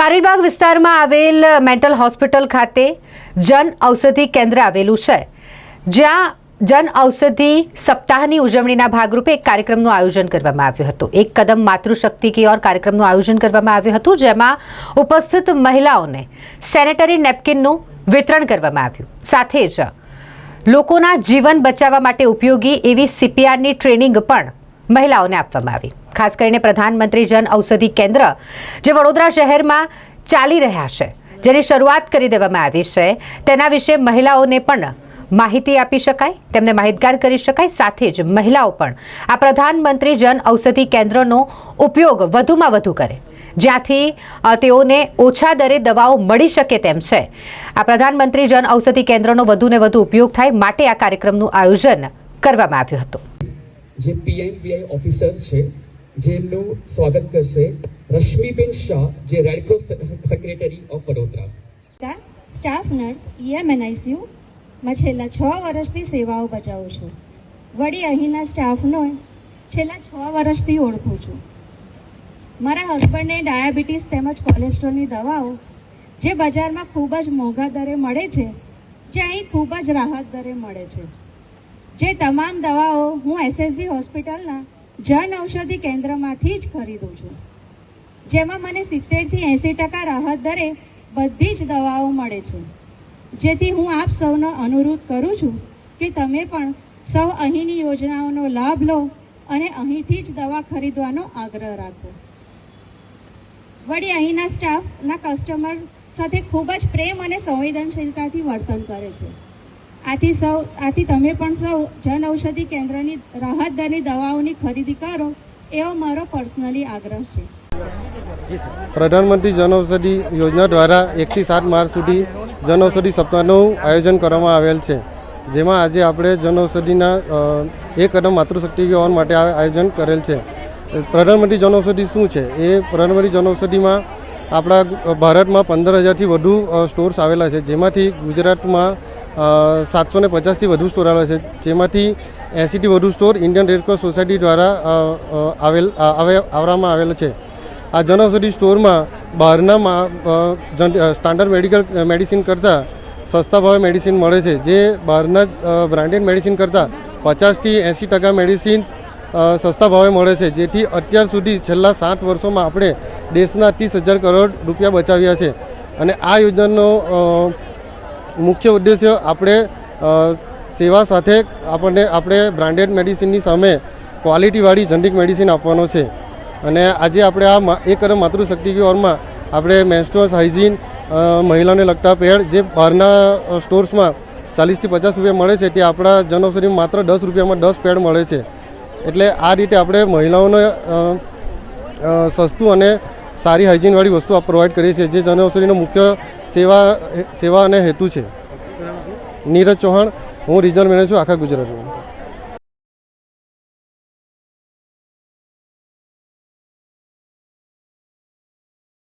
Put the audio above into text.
કારેલબાગ વિસ્તારમાં આવેલ mental hospital ખાતે જન ઔષધિ કેન્દ્ર આવેલું છે. જ્યાં જન ઔષધિ સપ્તાહની ઉજવણીના ભાગરૂપે એક કાર્યક્રમનું આયોજન કરવામાં આવ્યું હતું. એક કદમ માતૃશક્તિ કી ઓર કાર્યક્રમનું આયોજન કરવામાં આવ્યું હતું, જેમાં ઉપસ્થિત મહિલાઓને સેનેટરી નેપકિનનું વિતરણ કરવામાં આવ્યું. સાથે જ લોકોના જીવન બચાવવા માટે ઉપયોગી એવી સીપીઆરની ટ્રેનિંગ પણ મહિલાઓને આપવામાં આવી. ખાસ કરીને પ્રધાનમંત્રી જન ઔષધિ કેન્દ્ર, જે વડોદરા શહેરમાં ચાલી રહ્યા છે, જેની શરૂઆત કરી દેવામાં આવી છે. તેના વિશે મહિલાઓને પણ માહિતી આપી શકાય, તેમને માહિતગાર કરી શકાય. સાથે જ મહિલાઓ પણ આ પ્રધાનમંત્રી જન ઔષધિ કેન્દ્રનો ઉપયોગ વધુમાં વધુ કરે, જ્યાંથી તેઓને ઓછા દરે દવાઓ મળી શકે તેમ છે. આ પ્રધાનમંત્રી જન ઔષધિ કેન્દ્રનો વધુને વધુ ઉપયોગ થાય માટે આ કાર્યક્રમનું આયોજન કરવામાં આવ્યું હતું. જે પીએમવીઆઈ ઓફિસર છે જેમનું સ્વાગત કરશે રશ્મિબેન શાહ, જે Red Cross secretary of Vadodara. Staff nurse EMNICU માં છેલ્લા છ વર્ષથી સેવાઓ બજાવું છું. વળી અહીંના સ્ટાફનો છેલ્લા છ વર્ષથી ઓળખું છું. મારા હસબન્ડને ડાયાબિટીસ તેમજ કોલેસ્ટ્રોલની દવાઓ, જે બજારમાં ખૂબ જ મોંઘા દરે મળે છે, જે અહીં ખૂબ જ રાહત દરે મળે છે. જે તમામ દવાઓ હું એસએસજી હોસ્પિટલના જન ઔષધિ કેન્દ્રમાંથી જ ખરીદું છું. જેમાં મને સિત્તેરથી એંસી ટકા રાહત દરે બધી જ દવાઓ મળે છે. જેથી હું આપ સૌનો અનુરોધ કરું છું કે તમે પણ સૌ અહીંની યોજનાઓનો લાભ લો અને અહીંથી જ દવા ખરીદવાનો આગ્રહ રાખો. વળી અહીંના સ્ટાફના કસ્ટમર સાથે ખૂબ જ પ્રેમ અને સંવેદનશીલતાથી વર્તન કરે છે. આથી સૌ આથી તમે પણ સૌ જન ઔષધિ કેન્દ્રની રાહત દવાઓની ખરીદી કરો, એવો મારો પર્સનલી આગ્રહ છે. પ્રધાનમંત્રી જન ઔષધિ યોજના દ્વારા એકથી સાત માર્ચ સુધી જનઔષધિ સપ્તાહનું આયોજન કરવામાં આવેલ છે, જેમાં આજે આપણે જન ઔષધિના એક કદમ માતૃશક્તિ અભિયાન માટે આયોજન કરેલ છે. પ્રધાનમંત્રી જન ઔષધિ શું છે? એ પ્રધાનમંત્રી જનઔષધિમાં આપણા ભારતમાં પંદર હજારથી વધુ સ્ટોર્સ આવેલા છે, જેમાંથી ગુજરાતમાં સાતસો ને પચાસથી વધુ સ્ટોર આવેલા છે. જેમાંથી એંસીથી વધુ સ્ટોર ઇન્ડિયન રેડક્રોસ સોસાયટી દ્વારા આવેલ આવવામાં આવેલ છે. આ જનઔષધિ સ્ટોરમાં બહારના જન- સ્ટાન્ડર્ડ મેડિકલ મેડિસિન કરતાં સસ્તા ભાવે મેડિસિન મળે છે. જે બહારના બ્રાન્ડેડ મેડિસિન કરતાં પચાસથી એંસી ટકા મેડિસિન સસ્તા ભાવે મળે છે. જેથી અત્યાર સુધી છેલ્લા સાત વર્ષોમાં આપણે દેશના ત્રીસ હજાર કરોડ રૂપિયા બચાવ્યા છે. અને આ યોજનાનો મુખ્ય ઉદ્દેશ્ય આપણે સેવા સાથે આપણને, આપણે બ્રાન્ડેડ મેડિસિનની સામે ક્વોલિટીવાળી જનરિક મેડિસિન આપવાનો છે. અને આજે આપણે આ એક કદમ માતૃશક્તિ ઓરમાં આપણે મેન્સ્ટ્રોસ હાઇજીન મહિલાઓને લગતા પેડ જે બહારના સ્ટોર્સમાં ચાલીસથી પચાસ રૂપિયા મળે છે, તે આપણા જનૌષધિમાં માત્ર દસ રૂપિયામાં દસ પેડ મળે છે. એટલે આ રીતે આપણે મહિલાઓને સસ્તું અને સારી હાઇજીનવાળી વસ્તુ આપ પ્રોવાઈડ કરીએ છીએ જે જનઔષધિનો મુખ્ય સેવા સેવા અને હેતુ છે. નીરજ ચૌહાણ હું રિજનલ મેનેજર છું આખા ગુજરાતમાં.